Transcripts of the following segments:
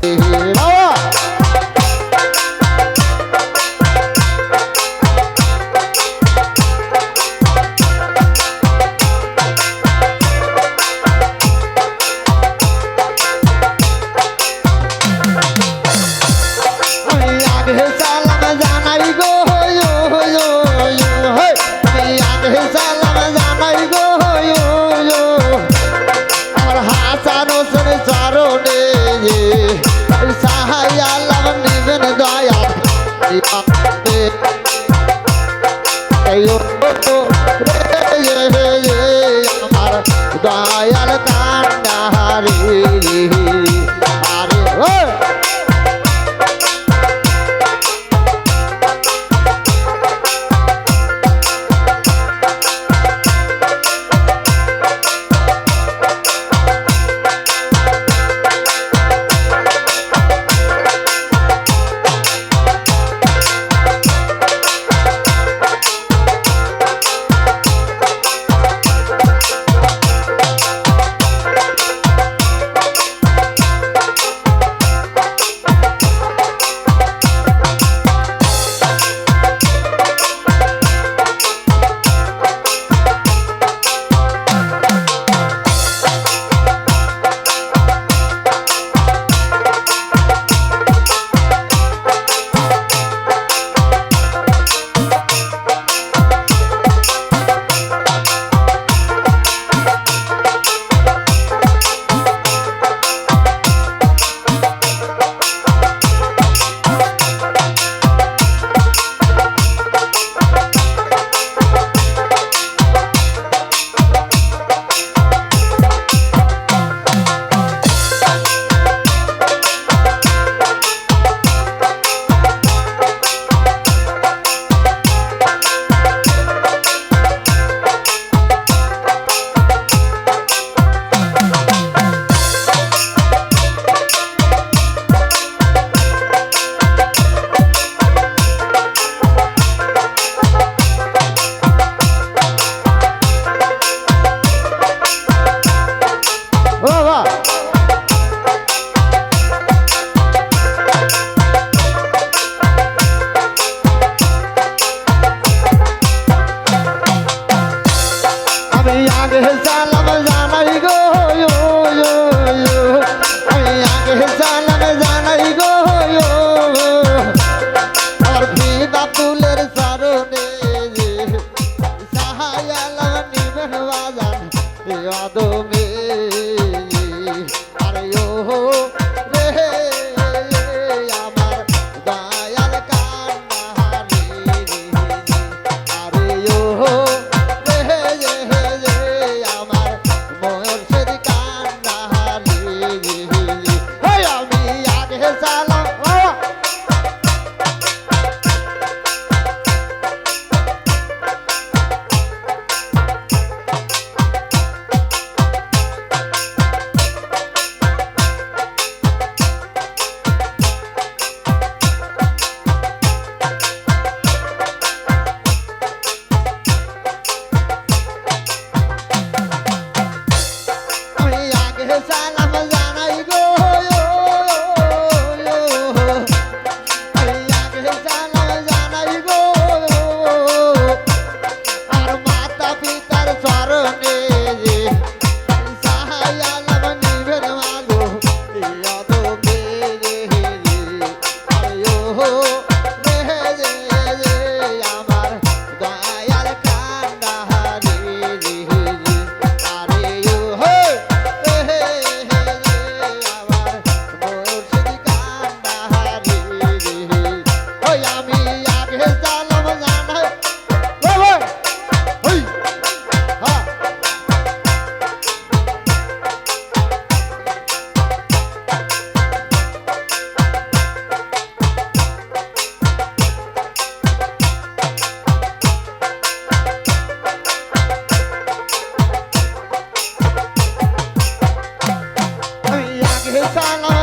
Oh. আগে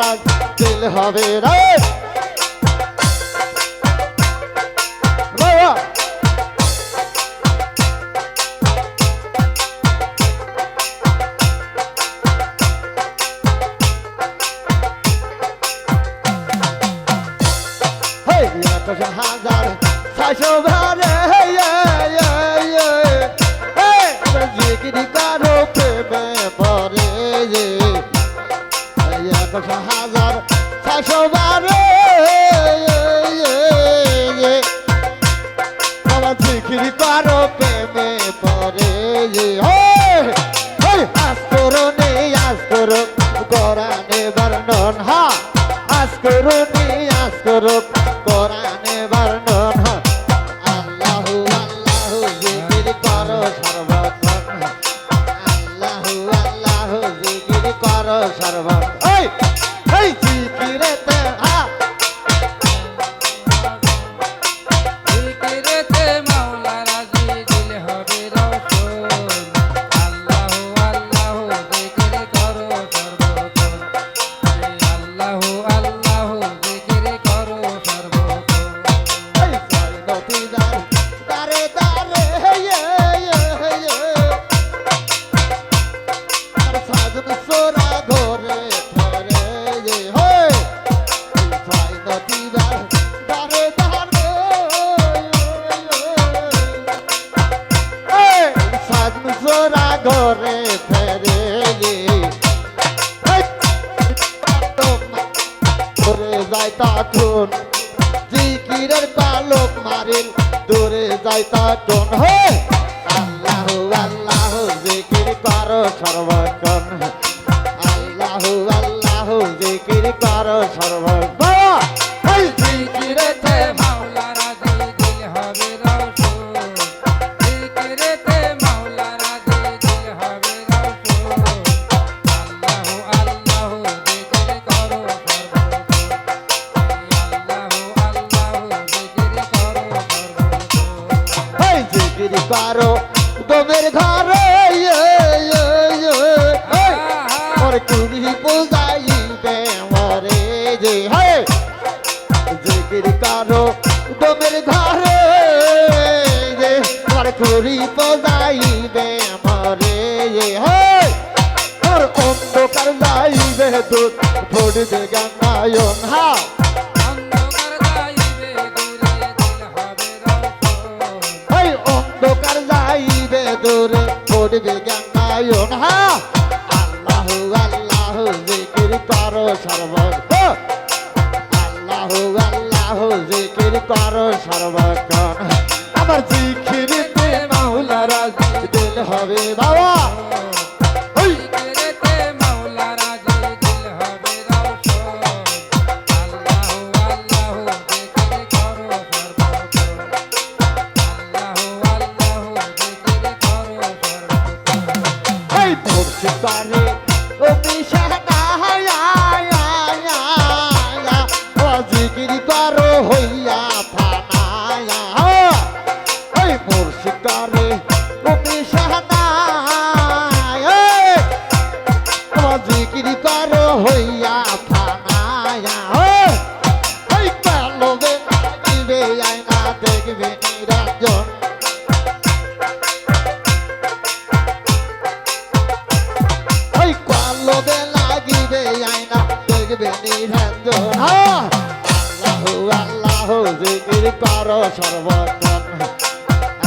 রাগ দিল হবে রে। হাজার ছয়শো ভারে করুক করানে বর্ণন হা আজ করুনি আজ করুক যায় তখন। জিকিরের পালক মারেন দূরে যায় তখন। হে! আল্লাহ আল্লাহ, জিকির করো সর্বক্ষণ। আল্লাহ আল্লাহ, জিকির করো সর্বক্ষণ। যে হয় জিকির কারও দমের ধারে রে আর খড়ি পদাইবে আমারে হয় আর অন্ধকার যাইবে দূর ভোট দে গানায়ন হা অন্ধকার যাইবে দূরে ভোট দে গানায়ন হা লোভে লাগিবে আয়না দেখবে নিরঞ্জন হ্যাঁ। আল্লাহ আল্লাহ জিকির কর সর্বক্ষণ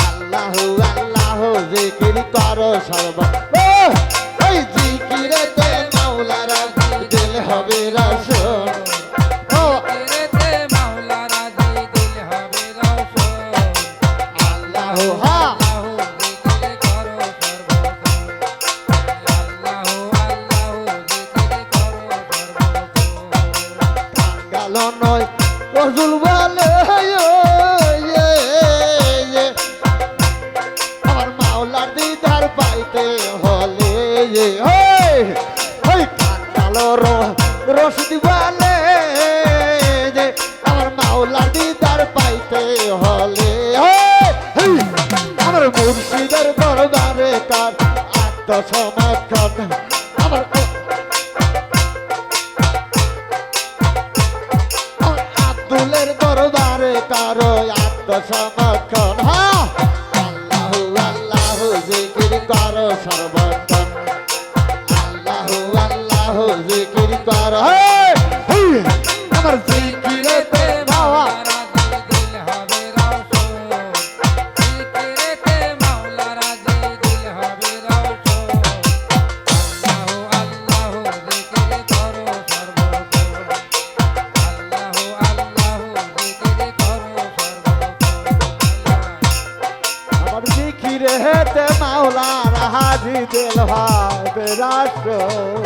আল্লাহ আল্লাহ জিকির কর সর্ব হ্যাঁ। ওই কালো রস দিবালে যে আমার মাওলা দিদার পাইতে হলে আমার মুর্শিদের দরবারে কার আত্মসমর্থন আমার আব্দুলের দরবারে কারও আত্মসমর্থন হ্যাঁ আল্লাহ জিকির করো সর্বক্ষণ আল্লাহ আল্লাহ জিকির কর। আমার জিকিরেতে জিকিরে